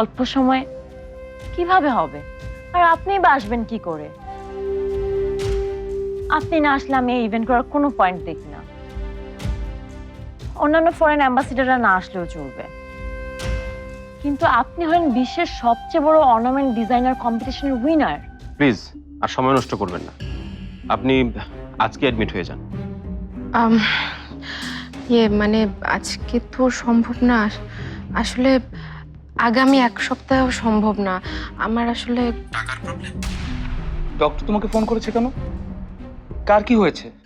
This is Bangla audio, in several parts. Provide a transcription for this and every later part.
অল্প সময়ে কীভাবে হবে? আর আপনি বা আসবেন কি করে? আপনি না আসলে আমি এই ইভেন্ট করার কোনো পয়েন্ট দেখি না। অন্যান্য ফরেন অ্যাম্বাসিডাররা না আসলেও চলবে। কিন্তু আপনি হলেন বিশ্বের সবচেয়ে বড় ornament designer competition winner please আর সময় নষ্ট করবেন না। আপনি আজকে অ্যাডমিট হয়ে যান। ইয়ে মানে আজকে তো সম্ভব না। আসলে আগামী এক সপ্তাহ সম্ভব না। আমার আসলে ডক্টর তোমাকে ফোন করেছে কেন? কার কি হয়েছে?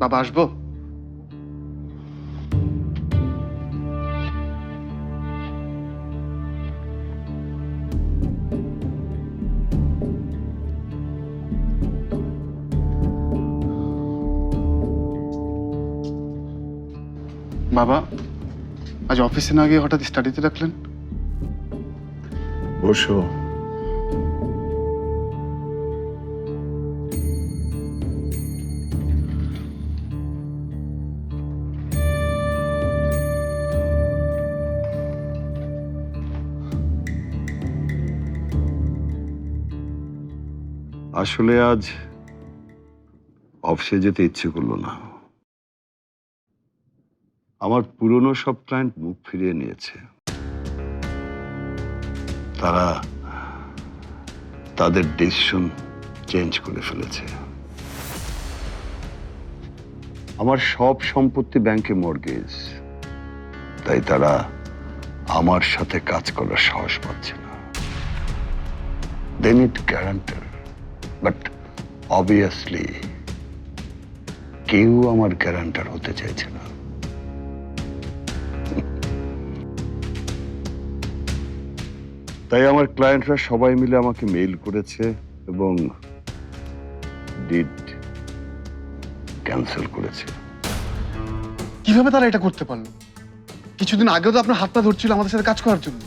বাবা আসব। বাবা আজ অফিসে না গিয়ে হঠাৎ স্টাডিতে রাখলেন বসো। আসলে আজ অফিসে যেতে ইচ্ছে করল না। আমার পুরনো সব ক্লায়েন্ট মুখ ফিরিয়ে নিয়েছে। তারা তাদের ডিসিশন চেঞ্জ করে ফেলেছে। আমার সব সম্পত্তি ব্যাংকে মর্গেজ তাই তারা আমার সাথে কাজ করার সাহস পাচ্ছে না। They need guarantor but obviously কেউ আমার গ্যারান্টার হতে চাইছে না। তাই আমার ক্লায়েন্টরা সবাই মিলে আমাকে মেইল করেছে এবং ডিড ক্যান্সেল করেছে। কীভাবে তারা এটা করতে পারল? কিছুদিন আগেও তো আপনার হাতটা ধরছিল আমাদের সাথে কাজ করার জন্য।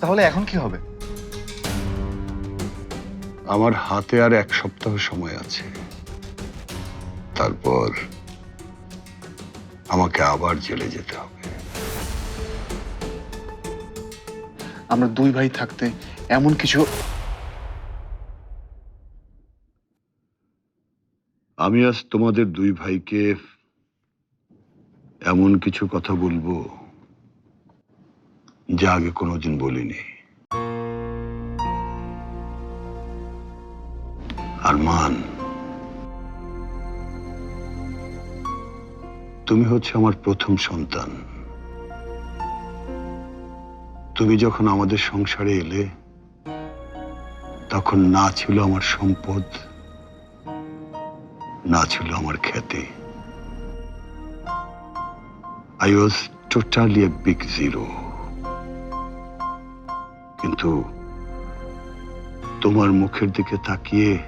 তাহলে এখন কি হবে? আমার হাতে আর এক সপ্তাহ সময় আছে। তারপর আমাকে আবার জেলে যেতে হবে। আমরা দুই ভাই থাকতে এমন কিছু আমি আজ তোমাদের দুই ভাইকে এমন কিছু কথা বলব যা আগে কোনোদিন বলিনি। আরমান। তুমি হচ্ছে আমার প্রথম সন্তান। তুমি যখন আমাদের সংসারে এলে, তখন না ছিল আমার সম্পদ, না ছিল আমার খ্যাতি। I was totally a big zero কিন্তু তোমার মুখের দিকে তাকিয়ে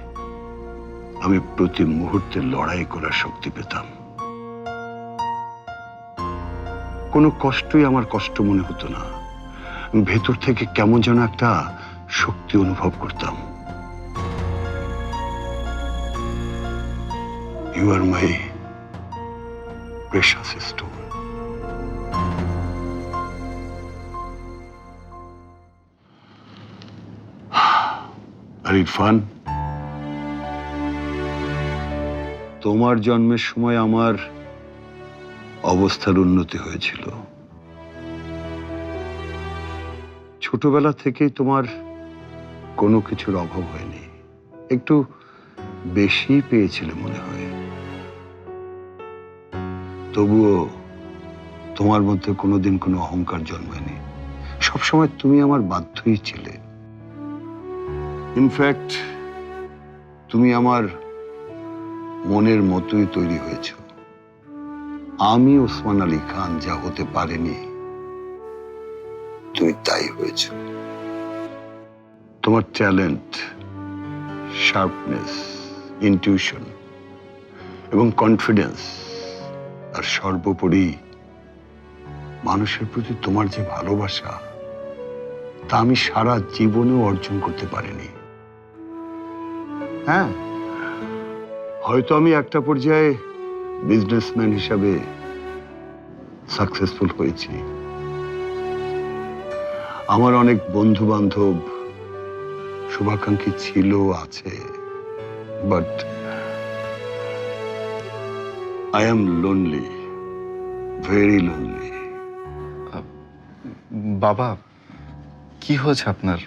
আমি প্রতি মুহূর্তে লড়াই করার শক্তি পেতাম। কোনো কষ্টই আমার কষ্ট মনে হতো না। ভেতর থেকে কেমন যেন একটা শক্তি অনুভব করতাম। You R my precious stone. আর ইরফান তোমার জন্মের সময় আমার অবস্থার উন্নতি হয়েছিল। ছোটবেলা থেকেই তোমার কোনো কিছুর অভাব হয়নি। একটু বেশি পেয়েছিলে মনে হয়। তবুও তোমার মধ্যে কোনোদিন কোনো অহংকার জন্মায়নি। সবসময় তুমি আমার বাধ্যই ছিলে। ইনফ্যাক্ট তুমি আমার মনের মতোই তৈরি হয়েছ। আমি ওসমান আলী খান যা হতে পারেনি তুমি তাই হয়েছ। তোমার ট্যালেন্ট, শার্পনেস, ইনটিউশন এবং কনফিডেন্স আর সর্বোপরি মানুষের প্রতি তোমার যে ভালোবাসা, তা আমি সারা জীবনেও অর্জন করতে পারিনি। হ্যাঁ? হয়তো আমি একটা পর্যায়ে বিজনেসম্যান হিসাবে সাকসেসফুল হয়েছি আমার অনেক বন্ধু বান্ধব শুভাকাঙ্ক্ষী ছিল আছে but I am lonely very lonely বাবা কি হয়েছে আপনার?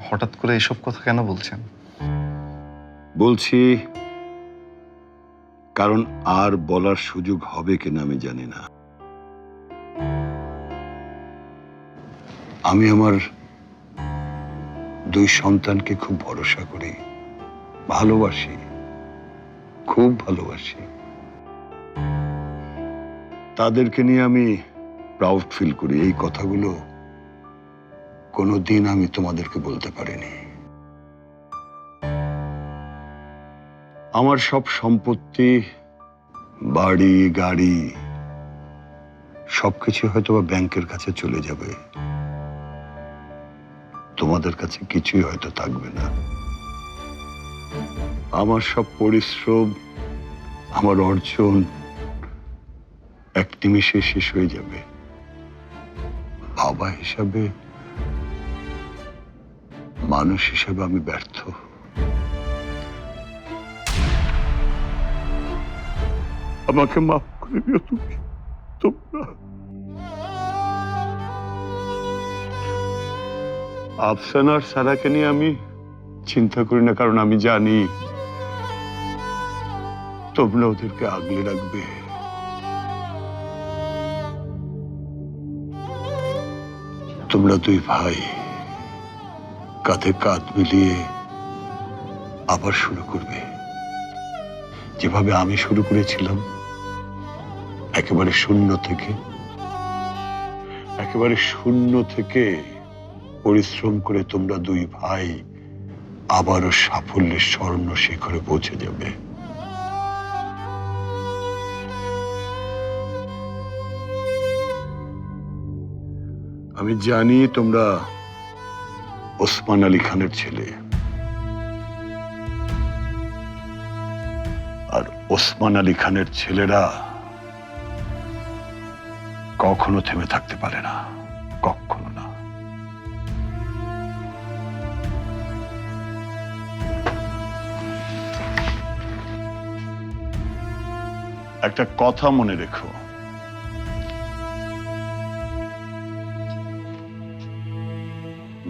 হঠাৎ করে এসব কথা কেন বলছেন? বলছি কারণ আর বলার সুযোগ হবে কিনা আমি জানি না। আমি আমার দুই সন্তানকে খুব ভরসা করি, ভালোবাসি, খুব ভালোবাসি। তাদেরকে নিয়ে আমি প্রাউড ফিল করি। এই কথাগুলো কোনোদিন আমি তোমাদেরকে বলতে পারিনি। আমার সব সম্পত্তি, বাড়ি, গাড়ি, সবকিছু হয়তো বা ব্যাংকের কাছে চলে যাবে। তোমাদের কাছে কিছুই হয়তো থাকবে না। আমার সব পরিশ্রম, আমার অর্জন এক নিমিষে শেষ হয়ে যাবে। বাবা হিসাবে, মানুষ হিসাবে আমি ব্যর্থ। আমাকে মাফ করে দিও তুমি, তোমরা। আফসান আর সারাকে নিয়ে আমি চিন্তা করি না, কারণ আমি জানি তোমরা ওদেরকে আগলে রাখবে। তোমরা দুই ভাই কাঁধে কাঁধ মিলিয়ে আবার শুরু করবে। যেভাবে আমি শুরু করেছিলাম একেবারে শূন্য থেকে, একেবারে শূন্য থেকে পরিশ্রম করে তোমরা দুই ভাই আবারও সাফল্যের স্বর্ণ শিখরে পৌঁছে যাবে। আমি জানি তোমরা ওসমান আলী খানের ছেলে। আর ওসমান আলী খানের ছেলেরা কখনো থেমে থাকতে পারে না, কখনো না। একটা কথা মনে রেখো।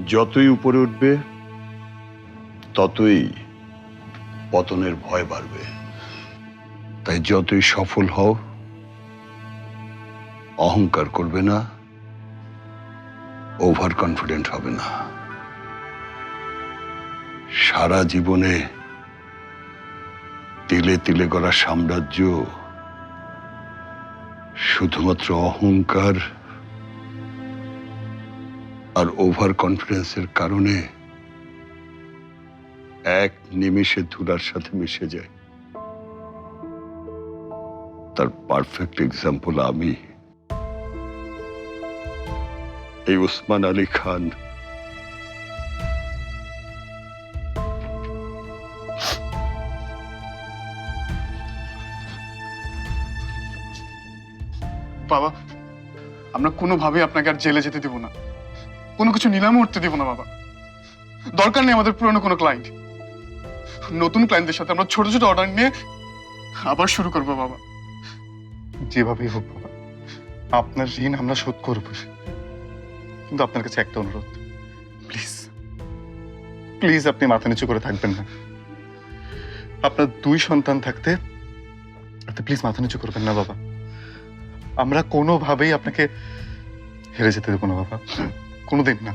যতই উপরে উঠবে, ততই পতনের ভয় বাড়বে। তাই যতই সফল হও অহংকার করবে না ওভার কনফিডেন্ট হবে না। সারা জীবনে তিলে তিলে গড়া সাম্রাজ্য শুধুমাত্র অহংকার আর ওভার কনফিডেন্সের কারণে এক নিমিষে ধুলার সাথে মিশে যায়। তার পারফেক্ট এক্সাম্পল আমি। এই ওসমান আলী খান। বাবা, আমরা কোনোভাবে আপনাকে আর জেলে যেতে দিব না। কোনো কিছু নিলামে উঠতে দিব না, বাবা। দরকার নেই আমাদের পুরনো কোনো ক্লায়েন্ট নতুন ক্লায়েন্টদের সাথে আমরা ছোট ছোট অর্ডার নিয়ে আবার শুরু করব, বাবা। যেভাবেই হোক, বাবা, আপনার ঋণ আমরা শোধ করব। কিন্তু আপনার কাছে একটা অনুরোধ। প্লিজ প্লিজ আপনি মাথা নিচু করে থাকবেন না। আপনার দুই সন্তান থাকতে আপনি প্লিজ মাথা নিচু করবেন না বাবা। আমরা কোনোভাবেই আপনাকে হেরে যেতে দেবো না বাবা। কোনোদিন না।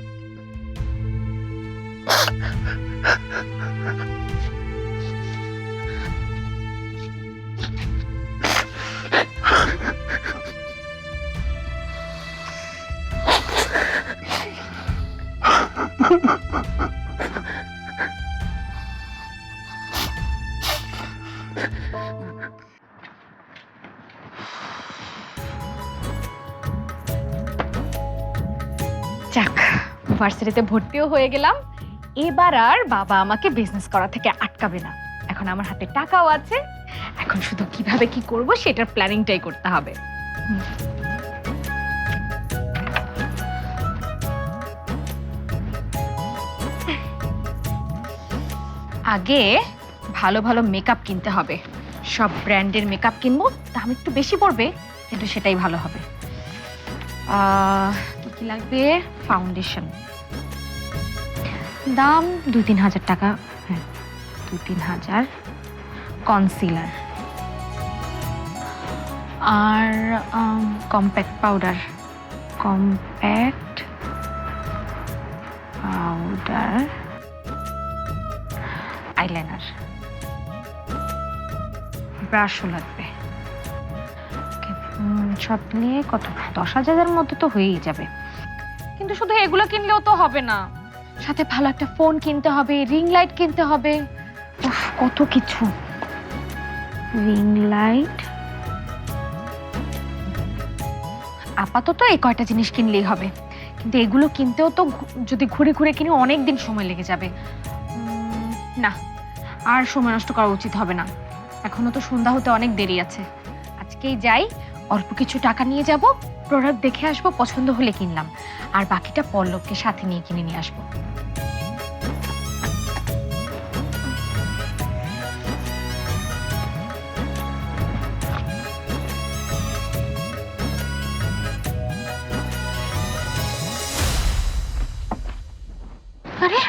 যাক ভার্সিটিতে ভর্তিও হয়ে গেলাম। এবার আর বাবা আমাকে বিজনেস করা থেকে আটকাবে না। এখন আমার হাতে টাকাও আছে। এখন শুধু কীভাবে কি করব সেটার প্ল্যানিংটাই করতে হবে। আগে ভালো ভালো মেকআপ কিনতে হবে। সব ব্র্যান্ডের মেকআপ কিনবো, দাম একটু বেশি পড়বে, কিন্তু সেটাই ভালো হবে। কি কি লাগবে? ফাউন্ডেশন দাম দুই তিন হাজার টাকা হ্যাঁ দু তিন হাজার। কনসিলার আর compact powder compact powder eyeliner ব্রাশও লাগবে। সব নিয়ে কত? দশ হাজারের মধ্যে তো হয়েই যাবে। কিন্তু শুধু এগুলো কিনলেও তো হবে না। সাথে ভালো একটা ফোন কিনতে হবে, রিং লাইট কিনতে হবে। কত কিছু। Ring light. আপাতত এই কয়টা জিনিস কিনলেই হবে। কিন্তু এগুলো কিনতেও তো যদি ঘুরে ঘুরে কিনে অনেক দিন সময় লেগে যাবে। না, আর সময় নষ্ট করা উচিত হবে না। এখনও তো সন্ধ্যা হতে অনেক দেরি আছে। আজকেই যাই, অল্প কিছু টাকা নিয়ে যাব প্রোডাক্ট দেখে আসব, পছন্দ হলে কিনলাম। আর বাকিটা পল্লবকে সাথে নিয়ে কিনে নিয়ে আসব। আরে,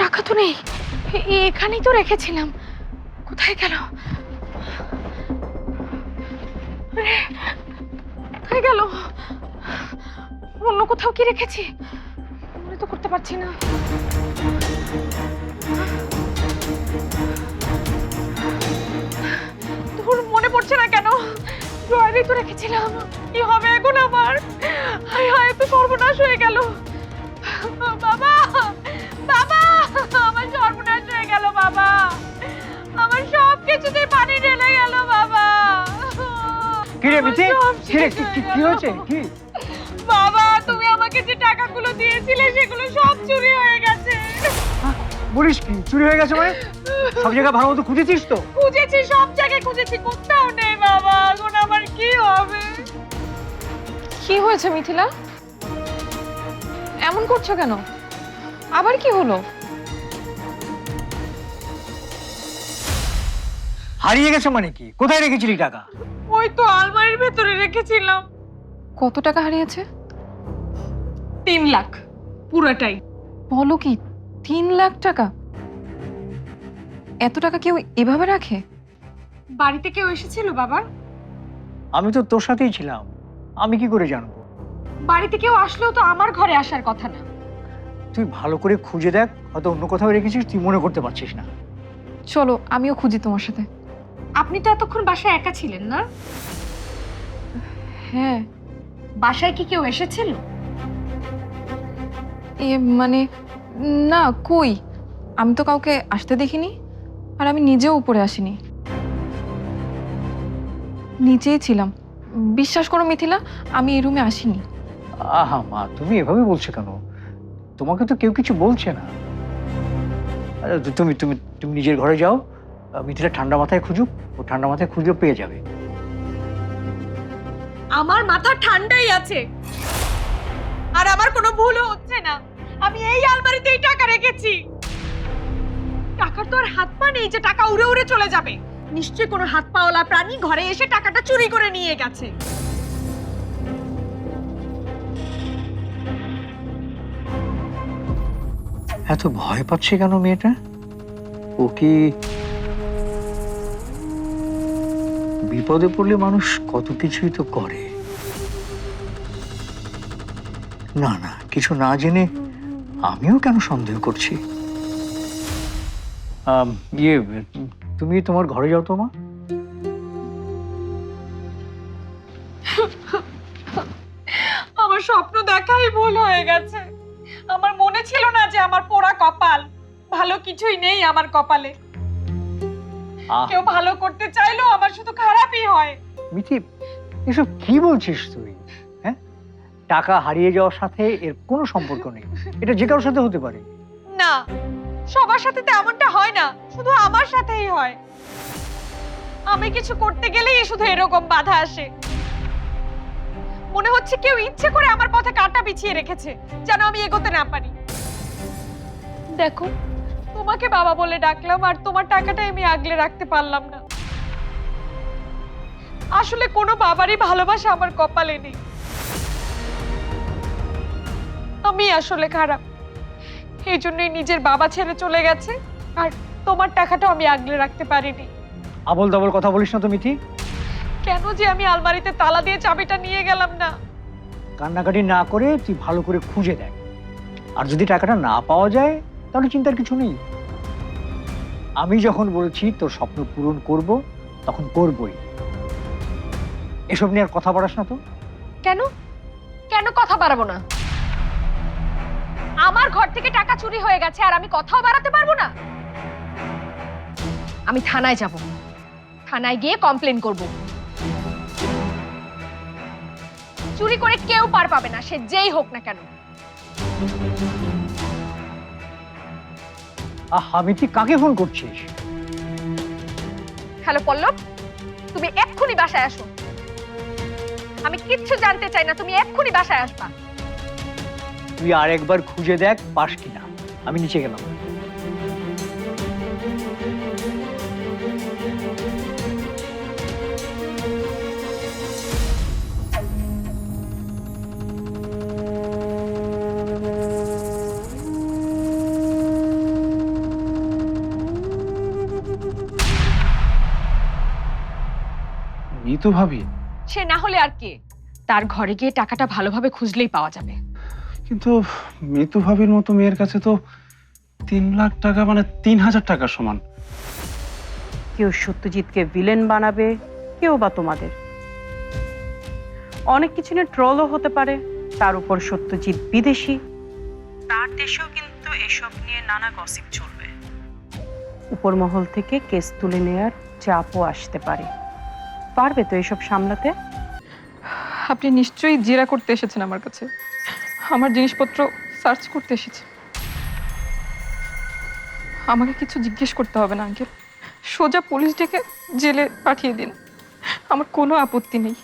টাকা তো নেই। এখানেই তো রেখেছিলাম। কোথায় গেল? কোথায় গেল? অন্য কোথাও কি রেখেছি? মনে তো করতে পারছি না। তোর মনে পড়ছে না কেন? ড্রয়ারে তো রেখেছিলাম। কি হবে এখন আমার? হায় হায় তো সর্বনাশ হয়ে গেল। বাবা বাবা, আমার সর্বনাশ হয়ে গেল, বাবা। কিছুতে পানি ঢেলে গেল বাবা। কি রে আমার মিতি সব কি রে কি- হয়ে। হয়েছে? কি? বাবা তুমি আমাকে যে টাকাগুলো দিয়েছিলে সেগুলো সব চুরি হয়ে গেছে। বলিস কি? চুরি হয়ে গেছে মানে? সব জায়গায় ভালো মতো খুঁজেছিস তো? খুঁজেছি সব জায়গায় খুঁজেছি কোথাও নেই বাবা। এখন আমার কি হবে? কি হয়েছে মিথিলা? এমন করছ কেন? আবার কি হলো? হারিয়ে গেছে মানে কি? কোথায় রেখেছিলি টাকা? ওই তো আলমারির ভেতরে রেখেছিলাম। কত টাকা হারিয়েছে? তিন লাখ পুরোটাই। বলো কি তিন লাখ টাকা? এত টাকা কেউ এভাবে রাখে? বাড়িতে কেউ এসেছিল বাবা? আমি তো তোর সাথেই ছিলাম। আমি কি করে জানব? বাড়িতে কেউ আসলেও তো আমার ঘরে আসার কথা না। তুই ভালো করে খুঁজে দেখ হয়তো অন্য কোথাও রেখেছিস তুই মনে করতে পারছিস না। চলো আমিও খুঁজি তোমার সাথে। আপনি তো এতক্ষণ বাসায় একা ছিলেন না? হ্যাঁ। বাসায় কি কেউ এসেছিল এ মানে না কই? আমি তো কাউকে আসতে দেখিনি আর আমি নিজেও উপরে আসিনি। নিচেই ছিলাম। বিশ্বাস করো মিথিলা আমি এই রুমে আসিনি। আহা মা তুমি এভাবে বলছো কেন? তোমাকে তো কেউ কিছু বলছে না। তুমি তুমি তুমি নিজের ঘরে যাও। মিথিলা ঠান্ডা মাথায় খুঁজুক ও ঠান্ডা মাথায় খুঁজলে পেয়ে যাবে। আমার মাথা ঠান্ডাই আছে। আর আমার কোনো ভুলও হচ্ছে না। আমি এই আলমারিতেই টাকা রেখেছি। টাকার তো আর হাত পা নেই যে টাকা উড়ে উড়ে চলে যাবে। নিশ্চয়ই কোনো হাত পাওয়ালা প্রাণী ঘরে এসে টাকাটা চুরি করে নিয়ে গেছে। এত ভয় পাচ্ছে কেন মেয়েটা? ও কি বিপদে পড়লে মানুষ কত কিছুই তো করে। না না কিছু না জেনে আমিও কেন সন্দেহ করছি? ইয়ে তুমি তোমার ঘরে যাও তো মা। আমার স্বপ্ন দেখাই ভুল হয়ে গেছে। আমার মনে ছিল না যে আমার পোড়া কপাল। ভালো কিছুই নেই আমার কপালে। কেউ ভালো করতে চাইলেও আমার শুধু খারাপই হয়। মিথি এসব কি বলছিস তুই? হ্যাঁ? টাকা হারিয়ে যাওয়ার সাথে এর কোনো সম্পর্ক নেই। এটা যে কারোর সাথে হতে পারে। না সবার সাথে তো এমনটা হয় না শুধু আমার সাথেই হয়। আমি কিছু করতে গেলেই শুধু এরকম বাধা আসে। মনে হচ্ছে কেউ ইচ্ছে করে আমার পথে কাঁটা বিছিয়ে রেখেছে যেন আমি এগোতে না পারি। দেখো তোমাকে বাবা বলে ডাকলাম আর তোমার টাকাটাই আমি আগলে রাখতে পারলাম না। আসলে কোনো বাবারই ভালোবাসা আমার কপালে নেই। আমি আসলে খারাপ। এই জন্যই নিজের বাবা ছেড়ে চলে গেছে আর তোমার টাকাটাও আমি আগলে রাখতে পারিনি। আবল দাবল কথা বলিস না তো মিথি কেন যে আমি আলমারিতে তালা দিয়ে চাবিটা নিয়ে গেলাম না? কান্নাকাটি না করে তুই ভালো করে খুঁজে দেখ। আর যদি টাকাটা না পাওয়া যায় তাহলে চিন্তার কিছু নেই। আমি যখন বলছি, তোর স্বপ্ন পূরণ করব, তখন করবই। এসব নিয়ে আর কথা বাড়াস না তো। কেন? কেন কথা বাড়াবো না? আমার ঘর থেকে টাকা চুরি হয়ে গেছে, আর আমি কথাও বাড়াতে পারব না? আমি থানায় যাব। থানায় গিয়ে কমপ্লেন করব। চুরি করে কেউ পার পাবে না, সে যেই হোক না কেন। আহা মিথি কাকে ফোন করছিস? হ্যালো পল্লব তুমি এক্ষুনি বাসায় আসো। আমি কিচ্ছু জানতে চাই না তুমি এক্ষুনি বাসায় আসবা। তুই আর একবার খুঁজে দেখ পাস কিনা। আমি নিচে গেলাম। মিতু ভাবি। সে না হলে আর কে? তার ঘরে গিয়ে টাকাটা ভালোভাবে খুঁজলেই পাওয়া যাবে। কিন্তু মিতু ভাবির মতো মেয়ের কাছে তো তিন লাখ টাকা মানে তিন হাজার টাকার সমান। কেউ সত্যজিৎকে ভিলেন বানাবে কেউ বা তোমাদের। অনেক কিছু নিয়ে ট্রলও হতে পারে তার উপর সত্যজিৎ বিদেশি। তার দেশেও কিন্তু এসব নিয়ে নানা গসিপ চলবে। উপর মহল থেকে কেস তুলে নেয়ার চাপও আসতে পারে। পারবে তো এসব সামলাতে? আপনি নিশ্চয়ই জেরা করতে এসেছেন আমার কাছে। আমার জিনিসপত্র সার্চ করতে এসেছে। আমাকে কিছু জিজ্ঞেস করতে হবে না, আঙ্কেল। সোজা পুলিশ ডেকে জেলে পাঠিয়ে দিন। আমার কোনো আপত্তি নেই।